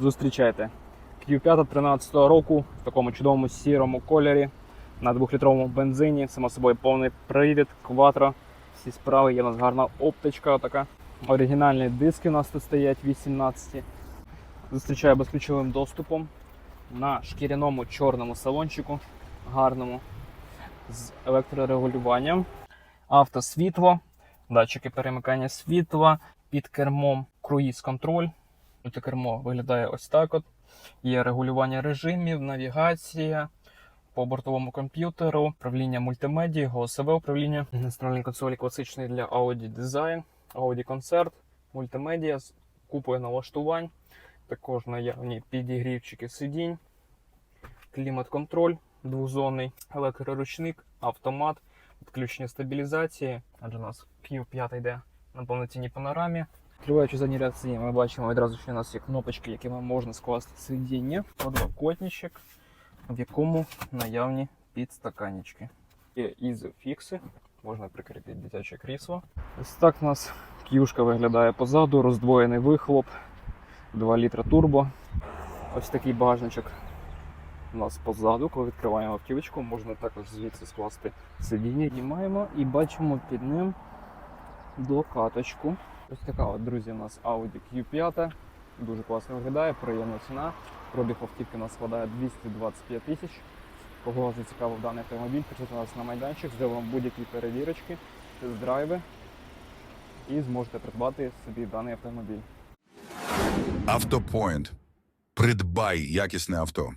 Зустрічайте. Q5 13 року в такому чудовому сірому кольорі на 2-літровому бензині. Само собою повний привід, кватро. Всі справи, є у нас гарна оптичка така. Оригінальні диски у нас тут стоять 18. Зустрічаю безключовим доступом на шкіряному чорному салончику, гарному, з електрорегулюванням. Автосвітло, датчики перемикання світла, під кермом круїз-контроль. Мультикермо виглядає ось так. от. Є регулювання режимів, навігація по бортовому комп'ютеру, управління мультимедії, голосове управління, настроєння консолі класичний для Audi Design, Audi Concert, мультимедіа з купою налаштувань, також наявні підігрівчики сидінь, клімат-контроль двозонний, електроручник, автомат, відключення стабілізації, адже у нас Q5 йде на повноцінній панорамі. Відкриваючи задній ряд сидінь, ми бачимо відразу, що у нас є кнопочки, якими можна скласти сидіння, подлокотничок, в якому наявні підстаканнички. Є ізофікси, можна прикріпити дитяче крісло. Ось так у нас к'юшка виглядає позаду, роздвоєний вихлоп, 2 літра турбо. Ось такий багажничок у нас позаду, коли відкриваємо автівочку, можна також звідси скласти сидіння. Знімаємо і бачимо під ним докаточку. Ось така от, друзі, у нас Audi Q5. Дуже класно виглядає, приємна ціна. Пробіг автівки у нас складає 225 тисяч. Кого зацікавив даний автомобіль, до нас на майданчик, зробимо будь-які перевірочки, тест-драйви і зможете придбати собі даний автомобіль. Автопоінт. Придбай якісне авто.